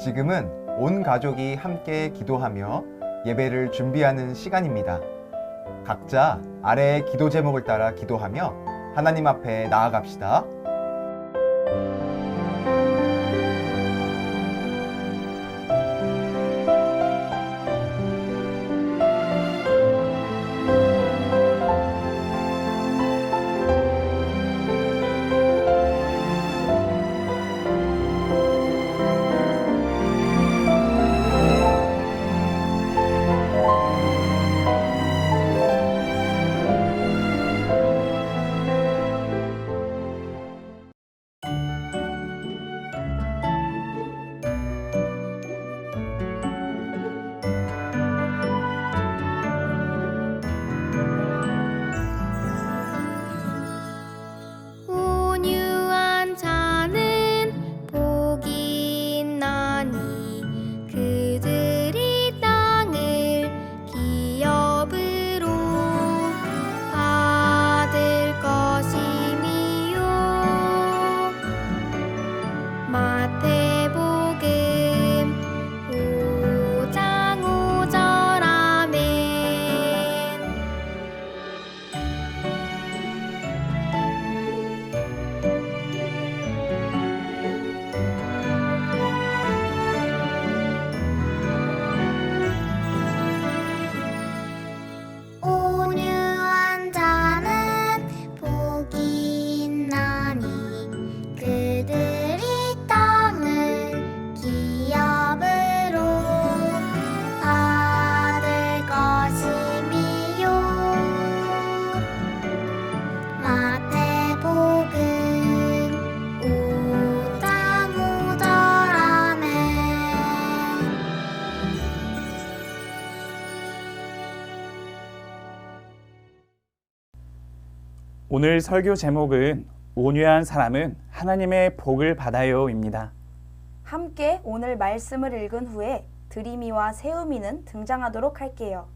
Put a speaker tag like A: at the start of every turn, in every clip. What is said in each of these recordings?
A: 지금은 온 가족이 함께 기도하며 예배를 준비하는 시간입니다. 각자 아래의 기도 제목을 따라 기도하며 하나님 앞에 나아갑시다.
B: 오늘 설교 제목은 온유한 사람은 하나님의 복을 받아요입니다.
C: 함께 오늘 말씀을 읽은 후에 드리미와 세우미는 등장하도록 할게요.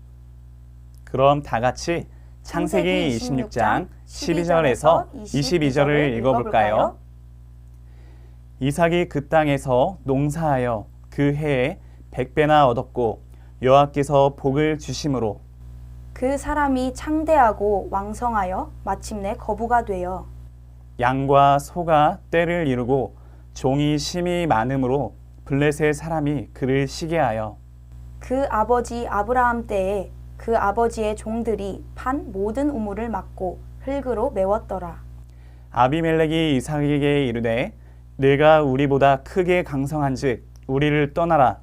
B: 그럼 다 같이 창세기 26장 12절에서 22절을 읽어볼까요? 이삭이 그 땅에서 농사하여 그 해에 백배나 얻었고 여호와께서 복을 주심으로
C: 그 사람이 창대하고 왕성하여 마침내 거부가 되어
B: 양과 소가 때를 이루고 종이 심이 많음으로 블레셋 사람이 그를 시기하여
C: 그 아버지 아브라함 때에 그 아버지의 종들이 판 모든 우물을 막고 흙으로 메웠더라.
B: 아비멜렉이 이삭에게 이르되 내가 우리보다 크게 강성한즉 우리를 떠나라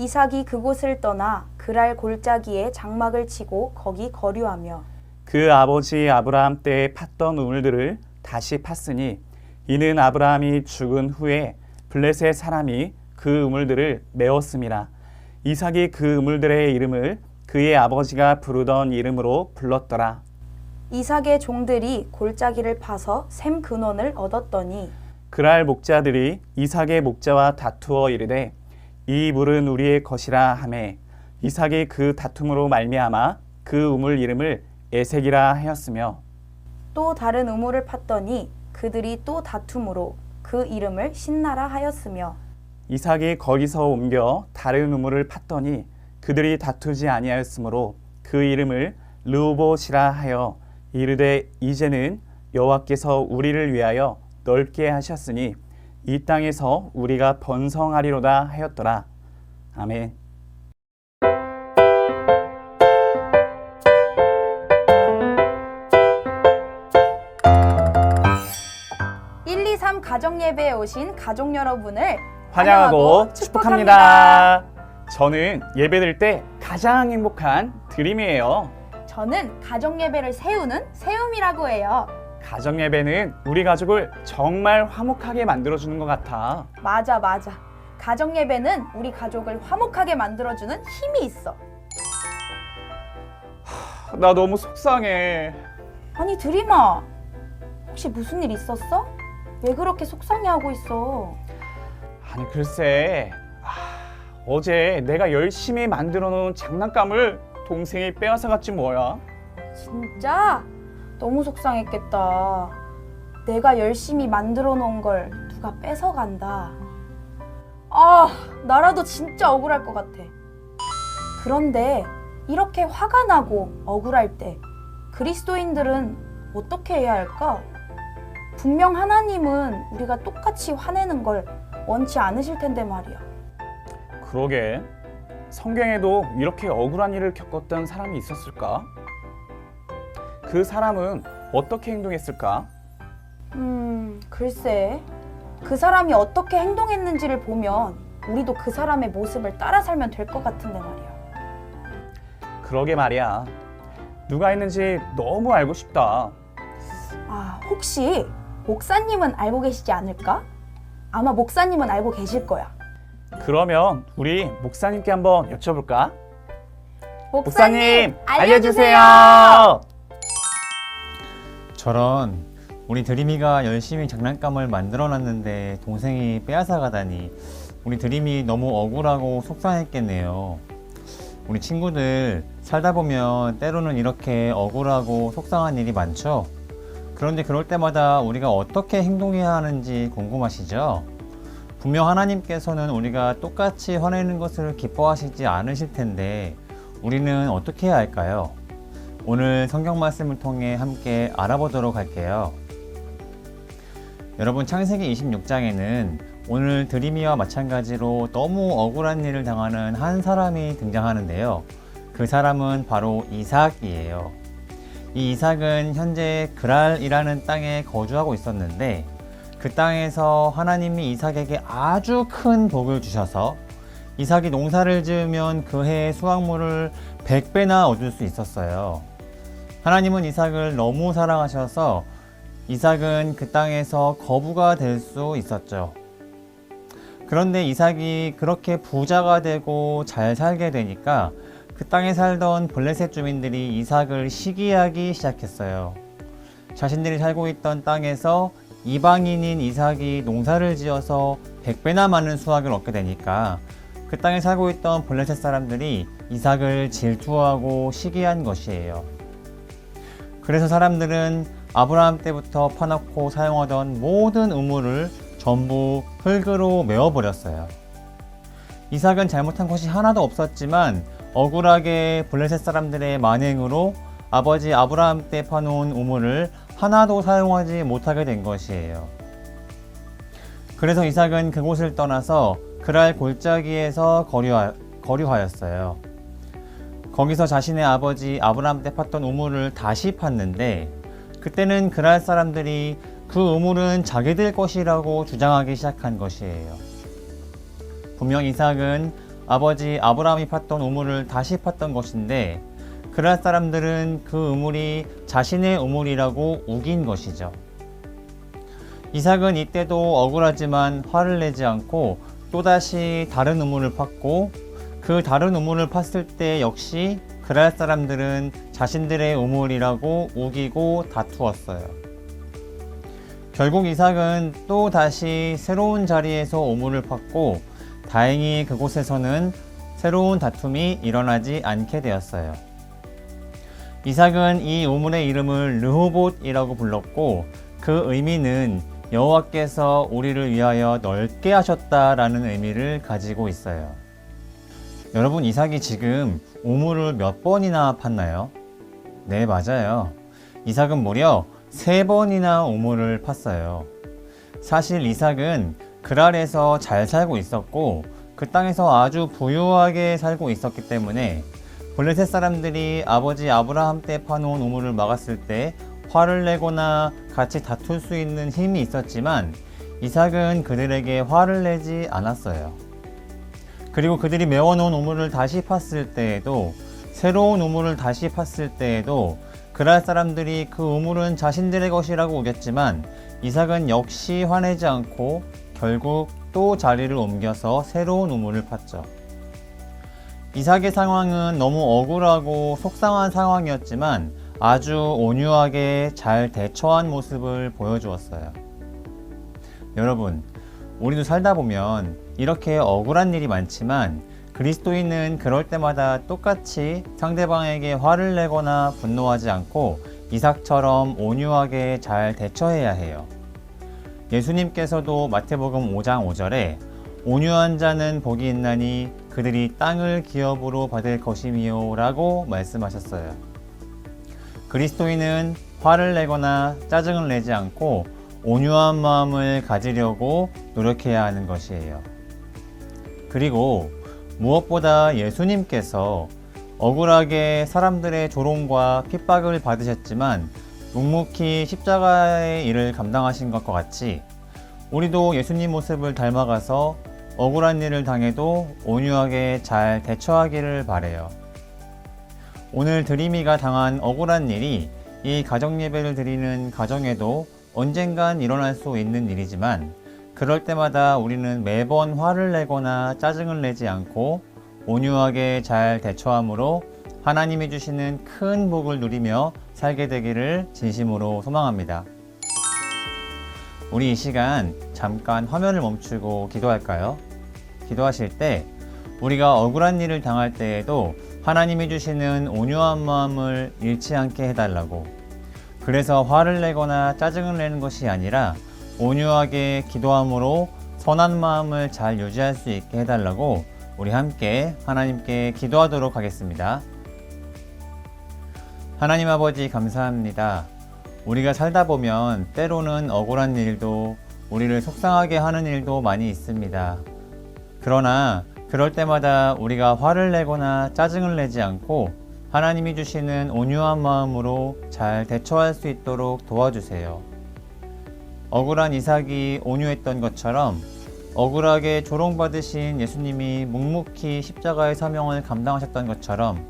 C: 이삭이 그곳을 떠나 그랄 골짜기에 장막을 치고 거기 거류하며
B: 그 아버지 아브라함 때에 팠던 우물들을 다시 팠으니 이는 아브라함이 죽은 후에 블레셋 사람이 그 우물들을 메웠음이라 이삭이 그 우물들의 이름을 그의 아버지가 부르던 이름으로 불렀더라.
C: 이삭의 종들이 골짜기를 파서 샘 근원을 얻었더니
B: 그랄 목자들이 이삭의 목자와 다투어 이르되 이 물은 우리의 것이라 하매 이삭이 그 다툼으로 말미암아 그 우물 이름을 에색이라 하였으며
C: 또 다른 우물을 팠더니 그들이 또 다툼으로 그 이름을 신나라 하였으며
B: 이삭이 거기서 옮겨 다른 우물을 팠더니 그들이 다투지 아니하였으므로 그 이름을 르오봇이라 하여 이르되 이제는 여호와께서 우리를 위하여 넓게 하셨으니 이 땅에서 우리가 번성하리로다 하였더라 아멘.
C: 1, 2, 3 가정 예배에 오신 가족 여러분을
B: 환영하고 축복합니다. 저는 예배드릴 때 가장 행복한 드림이에요.
C: 저는 가정 예배를 세우는 세움이라고 해요.
B: 가정 예배는 우리 가족을 정말 화목하게 만들어주는 것 같아.
C: 맞아, 맞아. 가정 예배는 우리 가족을 화목하게 만들어주는 힘이 있어.
B: 나 너무 속상해.
C: 아니, 드림아. 혹시 무슨 일 있었어? 왜 그렇게 속상해하고 있어?
B: 아니 글쎄 아, 어제 내가 열심히 만들어 놓은 장난감을 동생이 빼앗아 갔지 뭐야.
C: 진짜? 너무 속상했겠다. 내가 열심히 만들어 놓은 걸 누가 뺏어간다. 아, 아, 나라도 진짜 억울할 것 같아. 그런데 이렇게 화가 나고 억울할 때 그리스도인들은 어떻게 해야 할까? 분명 하나님은 우리가 똑같이 화내는 걸 원치 않으실 텐데 말이야.
B: 그러게 성경에도 이렇게 억울한 일을 겪었던 사람이 있었을까? 그 사람은 어떻게 행동했을까?
C: 음, 글쎄. 그 사람이 어떻게 행동했는지를 보면 우리도 그 사람의 모습을 따라 살면 될 것 같은데 말이야.
B: 그러게 말이야. 누가 했는지 너무 알고 싶다.
C: 아, 혹시 목사님은 알고 계시지 않을까? 아마 목사님은 알고 계실 거야.
B: 그러면 우리 목사님께 한번 여쭤볼까?
C: 목사님,
B: 알려주세요.
D: 저런 우리 드림이가 열심히 장난감을 만들어 놨는데 동생이 빼앗아 가다니 우리 드림이 너무 억울하고 속상했겠네요. 우리 친구들 살다 보면 때로는 이렇게 억울하고 속상한 일이 많죠. 그런데 그럴 때마다 우리가 어떻게 행동해야 하는지 궁금하시죠? 분명 하나님께서는 우리가 똑같이 화내는 것을 기뻐하시지 않으실 텐데 우리는 어떻게 해야 할까요? 오늘 성경 말씀을 통해 함께 알아보도록 할게요. 여러분 창세기 26장에는 오늘 드림이와 마찬가지로 너무 억울한 일을 당하는 한 사람이 등장하는데요. 그 사람은 바로 이삭이에요. 이 이삭은 현재 그랄이라는 땅에 거주하고 있었는데 그 땅에서 하나님이 이삭에게 아주 큰 복을 주셔서 이삭이 농사를 지으면 그 해의 수확물을 100배나 얻을 수 있었어요. 하나님은 이삭을 너무 사랑하셔서 이삭은 그 땅에서 거부가 될 수 있었죠. 그런데 이삭이 그렇게 부자가 되고 잘 살게 되니까 그 땅에 살던 블레셋 주민들이 이삭을 시기하기 시작했어요. 자신들이 살고 있던 땅에서 이방인인 이삭이 농사를 지어서 100배나 많은 수확을 얻게 되니까 그 땅에 살고 있던 블레셋 사람들이 이삭을 질투하고 시기한 것이에요. 그래서 사람들은 아브라함 때부터 파놓고 사용하던 모든 우물을 전부 흙으로 메워버렸어요. 이삭은 잘못한 것이 하나도 없었지만 억울하게 블레셋 사람들의 만행으로 아버지 아브라함 때 파놓은 우물을 하나도 사용하지 못하게 된 것이에요. 그래서 이삭은 그곳을 떠나서 그랄 골짜기에서 거류하, 거류하였어요. 거기서 자신의 아버지 아브라함 때 팠던 우물을 다시 팠는데 그때는 그랄 사람들이 그 우물은 자기들 것이라고 주장하기 시작한 것이에요. 분명 이삭은 아버지 아브라함이 팠던 우물을 다시 팠던 것인데 그랄 사람들은 그 우물이 자신의 우물이라고 우긴 것이죠. 이삭은 이때도 억울하지만 화를 내지 않고 또다시 다른 우물을 팠고 그 다른 우물을 팠을 때 역시 그랄 사람들은 자신들의 우물이라고 우기고 다투었어요. 결국 이삭은 또 다시 새로운 자리에서 우물을 팠고 다행히 그곳에서는 새로운 다툼이 일어나지 않게 되었어요. 이삭은 이 우물의 이름을 르호봇이라고 불렀고 그 의미는 여호와께서 우리를 위하여 넓게 하셨다라는 의미를 가지고 있어요. 여러분 이삭이 지금 우물을 몇 번이나 팠나요? 네, 맞아요. 이삭은 무려 세 번이나 우물을 팠어요. 사실 이삭은 그랄에서 잘 살고 있었고 그 땅에서 아주 부유하게 살고 있었기 때문에 블레셋 사람들이 아버지 아브라함 때 파놓은 우물을 막았을 때 화를 내거나 같이 다툴 수 있는 힘이 있었지만 이삭은 그들에게 화를 내지 않았어요. 그리고 그들이 메워놓은 우물을 다시 팠을 때에도 새로운 우물을 다시 팠을 때에도 그랄 사람들이 그 우물은 자신들의 것이라고 우겼지만 이삭은 역시 화내지 않고 결국 또 자리를 옮겨서 새로운 우물을 팠죠. 이삭의 상황은 너무 억울하고 속상한 상황이었지만 아주 온유하게 잘 대처한 모습을 보여주었어요. 여러분, 우리도 살다 보면 이렇게 억울한 일이 많지만 그리스도인은 그럴 때마다 똑같이 상대방에게 화를 내거나 분노하지 않고 이삭처럼 온유하게 잘 대처해야 해요. 예수님께서도 마태복음 5장 5절에 온유한 자는 복이 있나니 그들이 땅을 기업으로 받을 것임이요 라고 말씀하셨어요. 그리스도인은 화를 내거나 짜증을 내지 않고 온유한 마음을 가지려고 노력해야 하는 것이에요. 그리고 무엇보다 예수님께서 억울하게 사람들의 조롱과 핍박을 받으셨지만 묵묵히 십자가의 일을 감당하신 것과 같이 우리도 예수님 모습을 닮아가서 억울한 일을 당해도 온유하게 잘 대처하기를 바래요. 오늘 드림이가 당한 억울한 일이 이 가정 예배를 드리는 가정에도 언젠간 일어날 수 있는 일이지만 그럴 때마다 우리는 매번 화를 내거나 짜증을 내지 않고 온유하게 잘 대처함으로 하나님이 주시는 큰 복을 누리며 살게 되기를 진심으로 소망합니다. 우리 이 시간 잠깐 화면을 멈추고 기도할까요? 기도하실 때 우리가 억울한 일을 당할 때에도 하나님이 주시는 온유한 마음을 잃지 않게 해달라고. 그래서 화를 내거나 짜증을 내는 것이 아니라 온유하게 기도함으로 선한 마음을 잘 유지할 수 있게 해달라고 우리 함께 하나님께 기도하도록 하겠습니다. 하나님 아버지 감사합니다. 우리가 살다 보면 때로는 억울한 일도 우리를 속상하게 하는 일도 많이 있습니다. 그러나 그럴 때마다 우리가 화를 내거나 짜증을 내지 않고 하나님이 주시는 온유한 마음으로 잘 대처할 수 있도록 도와주세요. 억울한 이삭이 온유했던 것처럼 억울하게 조롱받으신 예수님이 묵묵히 십자가의 사명을 감당하셨던 것처럼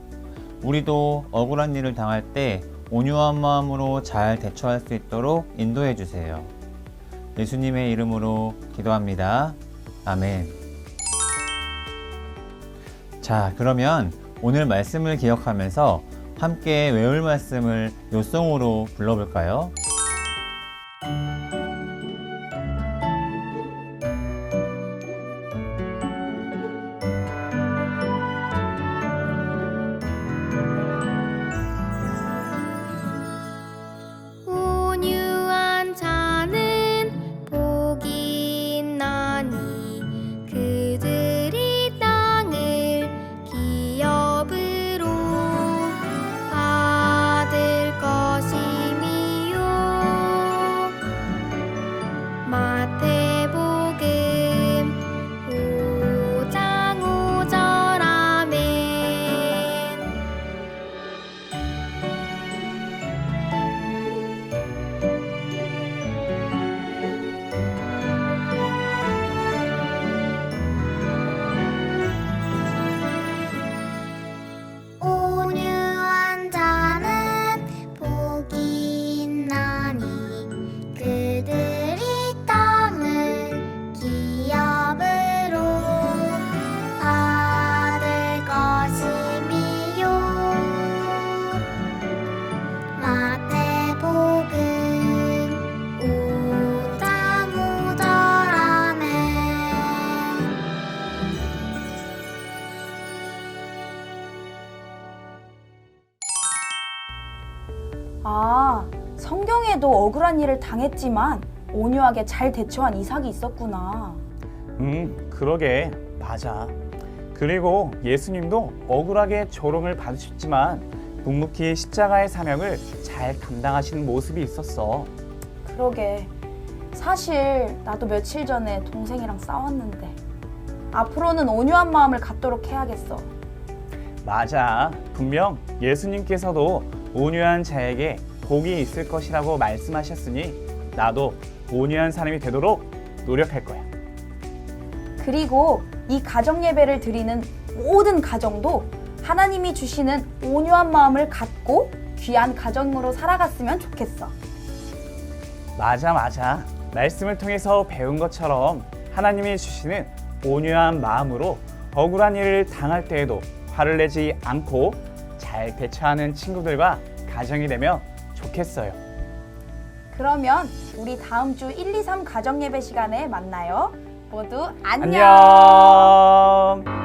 D: 우리도 억울한 일을 당할 때 온유한 마음으로 잘 대처할 수 있도록 인도해 주세요. 예수님의 이름으로 기도합니다. 아멘. 자, 그러면 오늘 말씀을 기억하면서 함께 외울 말씀을 요송으로 불러볼까요?
C: 일을 당했지만 온유하게 잘 대처한 이삭이 있었구나.
B: 음, 그러게. 맞아. 그리고 예수님도 억울하게 조롱을 받으셨지만 묵묵히 십자가의 사명을 잘 감당하시는 모습이 있었어.
C: 그러게. 사실 나도 며칠 전에 동생이랑 싸웠는데 앞으로는 온유한 마음을 갖도록 해야겠어.
B: 맞아. 분명 예수님께서도 온유한 자에게 복이 있을 것이라고 말씀하셨으니 나도 온유한 사람이 되도록 노력할 거야.
C: 그리고 이 가정 예배를 드리는 모든 가정도 하나님이 주시는 온유한 마음을 갖고 귀한 가정으로 살아갔으면 좋겠어.
B: 맞아, 맞아. 말씀을 통해서 배운 것처럼 하나님이 주시는 온유한 마음으로 억울한 일을 당할 때에도 화를 내지 않고 잘 대처하는 친구들과 가정이 되면 좋겠어요.
C: 그러면 우리 다음 주 1, 2, 3 가정 예배 시간에 만나요. 모두 안녕.
B: 안녕.